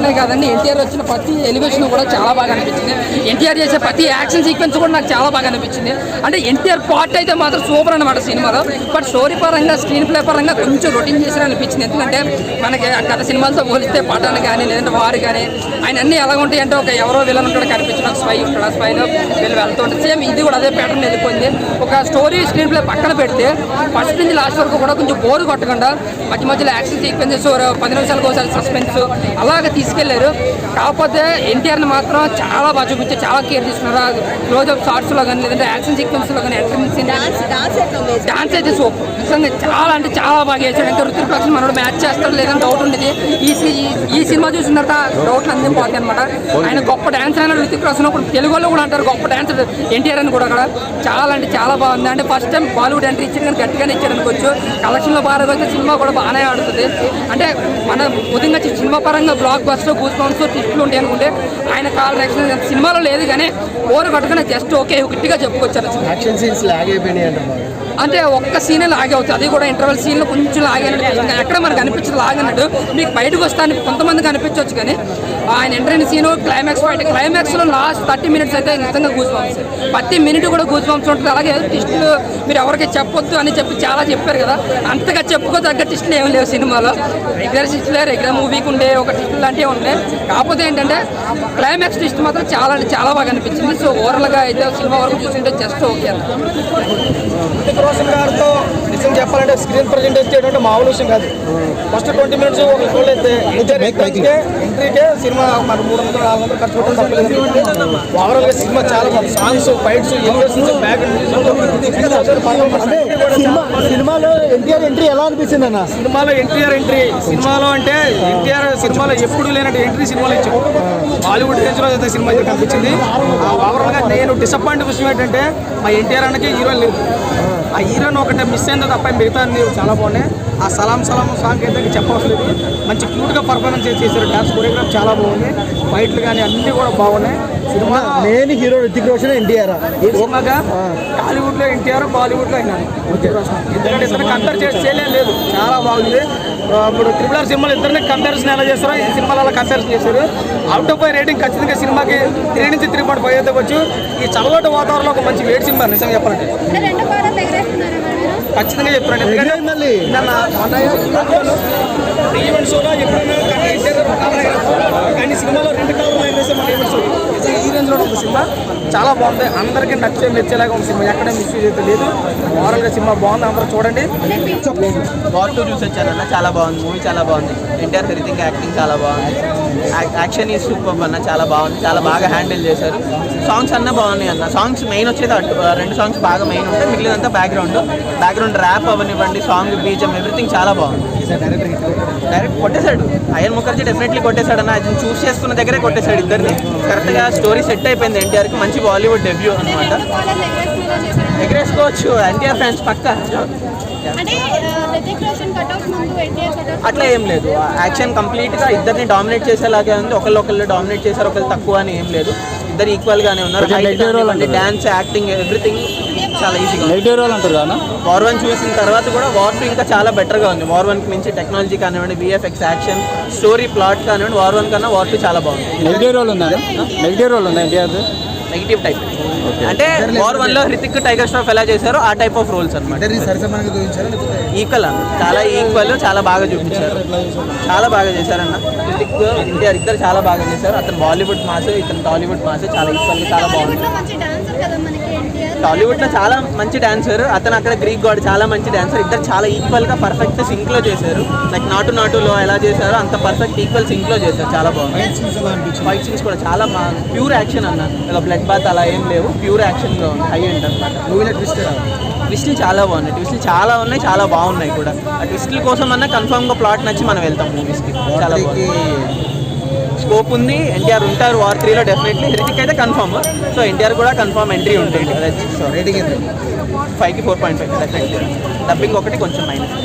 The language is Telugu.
అనే కాదండి. ఎన్టీఆర్ వచ్చిన ప్రతి ఎలివేషన్ కూడా చాలా బాగా అనిపించింది. ఎన్టీఆర్ చేసే ప్రతి యాక్షన్ సీక్వెన్స్ కూడా నాకు చాలా బాగా అనిపించింది. అంటే ఎన్టీఆర్ పార్ట్ అయితే మాత్రం సూపర్ అనమాట సినిమాలో. బట్ స్టోరీ పరంగా స్క్రీన్ ప్లే పరంగా కొంచెం రొటీన్ చేసిన అనిపించింది. ఎందుకంటే మనకి గత సినిమాలతో పోలిస్తే పటాన్ కానీ లేదంటే వారు కానీ ఆయన అన్ని ఎలా ఉంటాయి అంటే ఒక ఎవరో విలన్ ఉంటాడు కనిపించిన ఒక స్పై ఉంటాడు. ఆ స్పైలో వీళ్ళు వెళ్తుంటే సేమ్ ఇది కూడా అదే ప్యాటర్న్ వెళ్ళిపోయింది. ఒక స్టోరీ స్క్రీన్ ప్లే పక్కన పెడితే ఫస్ట్ నుంచి లాస్ట్ వరకు కూడా కొంచెం బోర్ కొట్టకుండా మధ్య మధ్యలో యాక్షన్ సీక్వెన్సెస్ పది నిమిషాలకు ఒకసారి సస్పెన్స్ అలాగే తీసుకెళ్ళారు. కాకపోతే ఎన్టీఆర్ని మాత్రం చాలా బాగా చూపించారు. చాలా కేర్ తీసుకున్నారు? క్లోజ్అప్ షార్ట్స్లో కానీ లేదంటే యాక్షన్ సీక్వెన్స్లో కానీ ఎంట్రన్స్ డాన్స్ అయితే సూపర్ నిజంగా చాలా అంటే చాలా బాగా చేశాడు ఇంకా ఋతిక్ రోషన్ మనోడు మ్యాచ్ చేస్తాడు లేదని డౌట్ ఉండేది. ఈ సి- ఈ- ఈ సినిమా చూసిన తర్వాత డౌట్లు అన్నీ పోతాయి అనమాట ఆయన గొప్ప డాన్సర్ అయిన ఋతిక్ రోషన్ ఇప్పుడు తెలుగులో కూడా అంటారు గొప్ప డాన్సర్ ఎన్టీఆర్ అని కూడా అక్కడ. చాలా అంటే చాలా బాగుంది. అంటే ఫస్ట్ టైం బాలీవుడ్ ఎంట్రీ ఇచ్చాడు కానీ గట్టిగానే ఇచ్చాడు అనుకోవచ్చు. కలెక్షన్లో బాగా అయితే సినిమా కూడా బాగానే ఆడుతుంది. అంటే మన ఉదయంగా సినిమా పరంగా బ్లాక్ బస్టర్ గూస్ బంప్స్ టిస్టులు ఉంటాయి అనుకుంటే ఆయన కాల్ రియాక్షన్ సినిమాలో లేదు కానీ ఓర కట్టుకుని జస్ట్ ఓకే గట్టిగా చెప్పుకొచ్చారు. యాక్షన్ సీన్స్ లాగ్ అంట ఒక్క సీనే లాగే అవుతుంది. అది కూడా ఇంటర్వెల్ సీన్లో కొంచెం లాగినట్టు ఇంకా ఎక్కడ మనకు అనిపించదు లాగినట్టు మీకు బయటకు వస్తానికి కొంతమందికి అనిపించవచ్చు కానీ ఆయన enter scene scene climax fight క్లైమాక్స్లో లాస్ట్ థర్టీ మినిట్స్ అయితే నిజంగా గూస్ బంప్స్ ప్రతి మినిట్ కూడా గూస్ బంప్స్ ఉంటుంది. అలాగే టిస్టులు మీరు ఎవరికి చెప్పొద్దు అని చెప్పి చాలా చెప్పారు కదా. అంతగా చెప్పుకోదగ్గ టిస్టులు ఏమి లేవు సినిమాలో. రెగ్యులర్ టిస్టులే రెగ్యులర్ మూవీకి ఉండే ఒక టిస్టులు లాంటివి ఉన్నాయి కాకపోతే ఏంటంటే క్లైమాక్స్ టిస్ట్ మాత్రం చాలా చాలా బాగా అనిపించింది. సో ఓవరాల్గా అయితే సినిమా వరకు చూస్తుంటే జస్ట్ ఓకే అన్న. గారితో నిజం చెప్పాలంటే స్క్రీన్ ప్రజెంటేషన్ చేయడం అంటే మామూలు విషయం కాదు. ఫస్ట్ ట్వంటీ మినిట్స్ ఒక షోలో అయితే ఎంట్రీకే ఎంట్రీకే సినిమా మన మూడు వందలు నాలుగు వందలు ఖర్చు పెట్టడం తప్పలేదు. ఓవరాల్గా సినిమా చాలా సాంగ్స్ ఫైట్స్ ఎలివేషన్స్ బ్యాక్ సినిమా సినిమాలో ఎన్టీఆర్ ఎంట్రీ ఎలా అనిపించింది అన్న? సినిమాలో ఎన్టీఆర్ ఎంట్రీ సినిమాలో అంటే ఎన్టీఆర్ సినిమాలో ఎప్పుడు లేనట్టు ఎంట్రీ సినిమాలో ఇచ్చాడు బాలీవుడ్ రేంజ్లో అయితే సినిమా కనిపించింది. ఓవరాల్గా నేను డిసప్పాయింట్ విషయం ఏంటంటే మా ఎన్టీఆర్ అన్నకి హీరో లేదు ఆ హీరోని ఒకటే మిస్ అయిందో తప్ప మిగతా చాలా బాగున్నాయి. ఆ సలాం సలాం సాంగ్ అయితే చెప్పవలసిన మంచి క్యూట్గా పర్ఫార్మెన్స్ చేశారు. డాన్స్ కొరియోగ్రాఫ్ చాలా బాగుంది. ఫైట్లు కానీ అన్ని కూడా బాగున్నాయి. సినిమా మెయిన్ హీరో రితిక్ రోషన్ ఎన్టీఆర్. ఈ సినిమాగా టాలీవుడ్లో ఎన్టీఆర్ బాలీవుడ్లో అయినారు ఎందుకంటే ఇద్దరు కంపేర్ చేసి చేయలేదు లేదు. చాలా బాగుంది. ఇప్పుడు త్రిపుల్ ఆర్ సినిమాలు ఇద్దరిని కంపారిజన్ ఎలా చేస్తారో ఈ సినిమాలో అలా కంపారిజన్ చేశారు. అవుట్ ఆఫ్ ఫైవ్ రేటింగ్ ఖచ్చితంగా సినిమాకి త్రీ నుంచి త్రీ పాయింట్ ఫైవ్ అయితే వచ్చు. ఈ చల్లటి వాతావరణంలో ఒక మంచి వేడి సినిమా నిజంగా చెప్పాలంటే అంటే రెండు పాటలు ఎగరేస్తున్నారా మీరు ఖచ్చితంగా చెప్తున్నాను ఎందుకంటే మళ్ళీ. ఈవెంట్ షోలో ఎప్పుడైనా కానీ సినిమాలో రెండు కలర్లు ఎగరేస్తే మన ఈవెంట్ షో నిజంగా ఈ రేంజ్లో ఒక సినిమా. చాలా బాగుంది. అందరికీ నచ్చే మెచ్చేలాగా ఉంది సినిమా. ఎక్కడ మిస్ అయితే లేదు. ఓవరాల్గా సినిమా బాగుంది. అందరూ చూడండి. పార్ట్ టూ చూసి వచ్చారన్న చాలా బాగుంది. మూవీ చాలా బాగుంది. ఎన్టీఆర్ హృతిక్ యాక్టింగ్ చాలా బాగుంది. యాక్షన్ ఈ సూపర్ అన్న చాలా బాగుంది. చాలా బాగా హ్యాండిల్ చేశారు. సాంగ్స్ అన్న బాగున్నాయి అన్న. సాంగ్స్ మెయిన్ వచ్చేది అటు రెండు సాంగ్స్ బాగా మెయిన్ ఉంటాయి. మిగిలినంతా బ్యాక్గ్రౌండ్ బ్యాక్గ్రౌండ్ ర్యాప్ అవనివ్వండి సాంగ్ బీజం ఎవ్రీథింగ్ చాలా బాగుంది. డైరెక్ట్ కొట్టేశాడు. అయ్యన్ ముఖర్జీ డెఫినెట్లీ కొట్టేశాడు అన్న అది చూస్ చేసుకున్న దగ్గరే కొట్టేశాడు ఇద్దరిని. కరెక్ట్గా స్టోరీ సెట్ అయిపోయింది. ఎన్టీఆర్కి మంచి బాలీవుడ్ డెబ్యూ అనమాట ఎగరేసుకోవచ్చు ఎన్టీఆర్ ఫ్యాన్స్ పక్క. అట్లా ఏం లేదు. యాక్షన్ కంప్లీట్గా ఇద్దరిని డామినేట్ చేసేలాగే ఉంది. ఒకళ్ళు ఒకళ్ళు డామినేట్ చేశారు ఒకళ్ళు తక్కువ అని ఏం లేదు. ఇద్దరు ఈక్వల్ గానే ఉన్నారు. డాన్స్ యాక్టింగ్ ఎవ్రీథింగ్ చాలా ఈజీగా నెగిటివ్ రోల్ అంటారు కదా వార్ వన్ చూసిన తర్వాత కూడా వార్ టూ ఇంకా చాలా బెటర్గా ఉంది. వార్ వన్కి మించి టెక్నాలజీ కానివ్వండి విఎఫ్ఎక్స్ యాక్షన్ స్టోరీ ప్లాట్ కానివ్వండి వార్ వన్ కన్నా వార్ టూ చాలా బాగుంది. నెగిటివ్ రోల్ ఉందా నెగిటివ్ రోల్ ఉందా ఎన్టీఆర్ నెగిటివ్ టైప్ అంటే వార్ వన్లో హృతిక్ టైగర్ స్టాఫ్ ఎలా చేశారో ఆ టైప్ ఆఫ్ రోల్స్ అనమాట ఈక్వల్ అన్న. చాలా ఈక్వల్ చాలా బాగా చూపించారు. చాలా బాగా చేశారన్న. హృతిక్ ఎన్టీఆర్ ఇద్దరు చాలా బాగా చేశారు. అతను బాలీవుడ్ మాస్ ఇతను టాలీవుడ్ మాస్ చాలా ఈక్వల్ చాలా బాగుంది. టాలీవుడ్లో మంచి డాన్సర్ కదా మనకి ఎన్టీఆర్ టాలీవుడ్లో చాలా మంచి డాన్సర్ అతను అక్కడ గ్రీక్ గాడ్ చాలా మంచి డాన్సర్ ఇద్దరు చాలా ఈక్వల్గా పర్ఫెక్ట్ సింక్లో చేశారు. లైక్ నాటు నాటులో ఎలా చేశారో అంత పర్ఫెక్ట్ ఈక్వల్ సింక్లో చేశారు. చాలా బాగుంది. ఫైట్ సీన్స్ కూడా చాలా ప్యూర్ యాక్షన్ అన్న. ఇలా బ్లడ్ బాత్ అలా ఏం లేవు. ప్యూర్ యాక్షన్లో ఉంది. హై ఎండ్ అనమాట మూవీలో ట్విస్ట్ ట్విస్టులు చాలా బాగున్నాయి. ట్విస్టులు చాలా ఉన్నాయి చాలా బాగున్నాయి కూడా. ఆ ట్విస్టుల కోసం అన్న కన్ఫర్మ్గా ప్లాట్ నచ్చి మనం వెళ్తాం మూవీస్కి. చాలా బాగుంది. స్కోప్ ఉంది. ఎన్టీఆర్ ఉంటారు వార్ త్రీలో డెఫినెట్లీ హృతిక్ అయితే కన్ఫర్మ్ సో ఎన్టీఆర్ కూడా కన్ఫర్మ్ ఎంట్రీ ఉంటుంది. రేటింగ్ ఫైవ్కి four point five definitely dubbing ఒకటి కొంచెం మైనస్